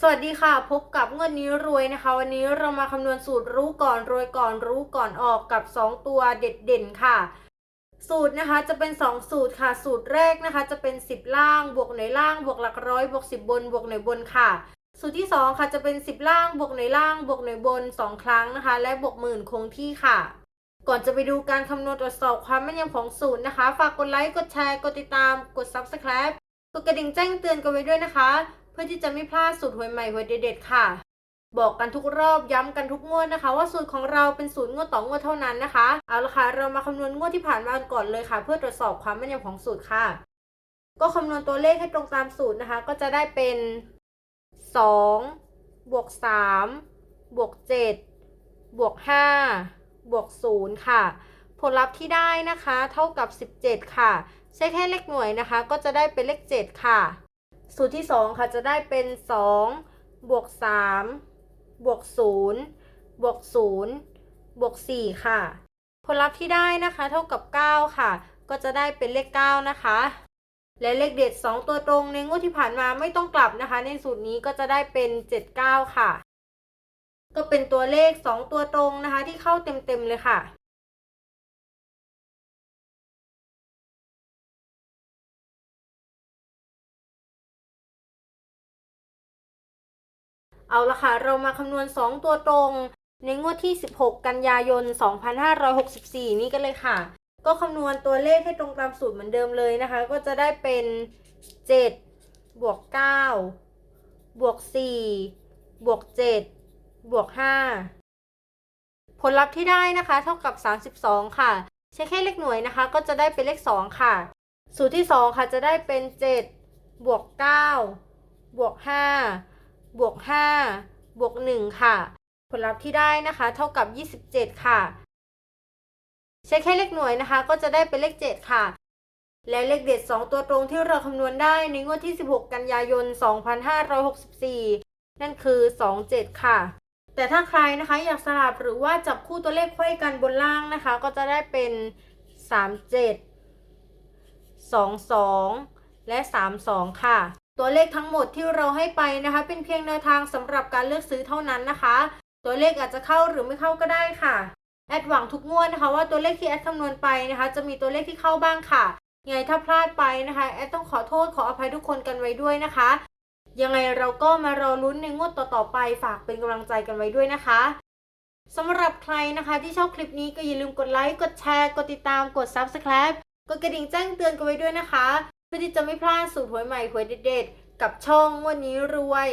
สวัสดีค่ะพบกับเงินนี้รวยนะคะ วันนี้เรามาคำนวณสูตรรู้ก่อนรวยก่อนรู้ก่อนออกกับ 2 ตัวเด็ดเด่นค่ะ สูตรนะคะจะเป็น 2 สูตรค่ะ สูตรแรกนะคะจะเป็น 10 ล่างบวกในล่างบวกหลักร้อยบวก 10 บนบวกในบนค่ะ สูตรที่ 2 ค่ะจะเป็น 10 ล่างบวกในล่างบวกในบน 2 ครั้งนะคะ และบวกหมื่นคงที่ค่ะ ก่อนจะไปดูการคำนวณตรวจสอบความแม่นยำของสูตรนะคะ ฝากกดไลค์กดแชร์กดติดตามกด subscribe กดกระดิ่งแจ้งเตือนกันไว้ด้วยนะคะ เพื่อที่จะไม่พลาดสูตรหวยใหม่หวยเด็ดๆค่ะ บอกกันทุกรอบย้ำกันทุกงวดนะคะ ว่าสูตรของเราเป็นสูตรงวดต่องวดเท่านั้นนะคะ เอาละค่ะเรามาคำนวณงวดที่ผ่านมาก่อนเลยค่ะ เพื่อตรวจสอบความแม่นยำของสูตรค่ะ ก็คำนวณตัวเลขให้ตรงตามสูตรนะคะ ก็จะได้เป็น2บวก3บวก7บวก5บวก0ค่ะ ผลลัพธ์ที่ได้นะคะ เท่ากับ 17 ค่ะ ใช้แค่เลขหน่วยนะคะ ก็จะได้เป็นเลข 7 ค่ะ สูตรที่ 2 ค่ะจะได้เป็น 2 บวก 3 บวก 0 บวก 0 บวก 4 ค่ะ ผลลัพธ์ที่ได้นะคะเท่ากับ 9 ค่ะ ก็จะได้เป็นเลข 9 นะคะ และเลขเด็ด 2 ตัวตรงในงวดที่ผ่านมาไม่ต้องกลับนะคะ ในสูตรนี้ก็จะได้เป็น 79 ค่ะ ก็เป็นตัวเลข 2 ตัวตรงนะคะ ที่เข้าเต็มๆเลยค่ะ เอาละค่ะ เรามาคำนวณ 2 ตัวตรง ในงวดที่ 16 กันยายน 2564 นี้กันเลยค่ะ ก็คำนวณตัวเลขให้ตรงตามสูตรเหมือนเดิมเลยนะคะ ก็จะได้เป็น 7 บวก 9 บวก 4 บวก 7 บวก 5 ผลลัพธ์ที่ได้นะคะ เท่ากับ 32 ค่ะ ใช้แค่เลขหน่วยนะคะ ก็จะได้เป็นเลข 2 ค่ะ สูตรที่ 2 ค่ะจะได้เป็น 7 บวก 9 บวก 5 บวก5บวก1ค่ะ ผลลัพธ์ที่ได้นะคะ เท่ากับ 27 ค่ะ ใช้แค่เลขหน่วยนะคะ ก็จะได้เป็นเลข 7 ค่ะ และเลขเด็ด 2 ตัวตรงที่เราคำนวณได้ในงวดที่ 16 กันยายน 2564 นั่นคือ 27 ค่ะ แต่ถ้าใครนะคะอยากสลับหรือว่าจับคู่ตัวเลขไขว้กันบนล่างนะคะ ก็จะได้เป็น 37 22 และ 32 ค่ะ ตัวเลขทั้งหมดที่เราให้ไปนะคะ เป็นเพียงแนวทางสำหรับการเลือกซื้อเท่านั้นนะคะ ตัวเลขอาจจะเข้าหรือไม่เข้าก็ได้ค่ะ แอดหวังทุกงวดนะคะว่าตัวเลขที่แอดคำนวณไปนะคะ จะมีตัวเลขที่เข้าบ้างค่ะยังไงถ้าพลาดไปนะคะแอดต้องขอโทษขออภัยทุกคนกันไว้ด้วยนะคะ ยังไงเราก็มารอลุ้นในงวดต่อๆไปฝากเป็นกำลังใจกันไว้ด้วยนะคะสำหรับใครนะคะที่ชอบคลิปนี้ก็อย่าลืมกดไลค์กดแชร์ กดติดตามกด subscribe กดกระดิ่งแจ้งเตือนกันไว้ด้วยนะคะ พื่อที่จะไม่พลาดสูตรหวยใหม่หวยเด็ดๆ กับช่องงวันนี้รวย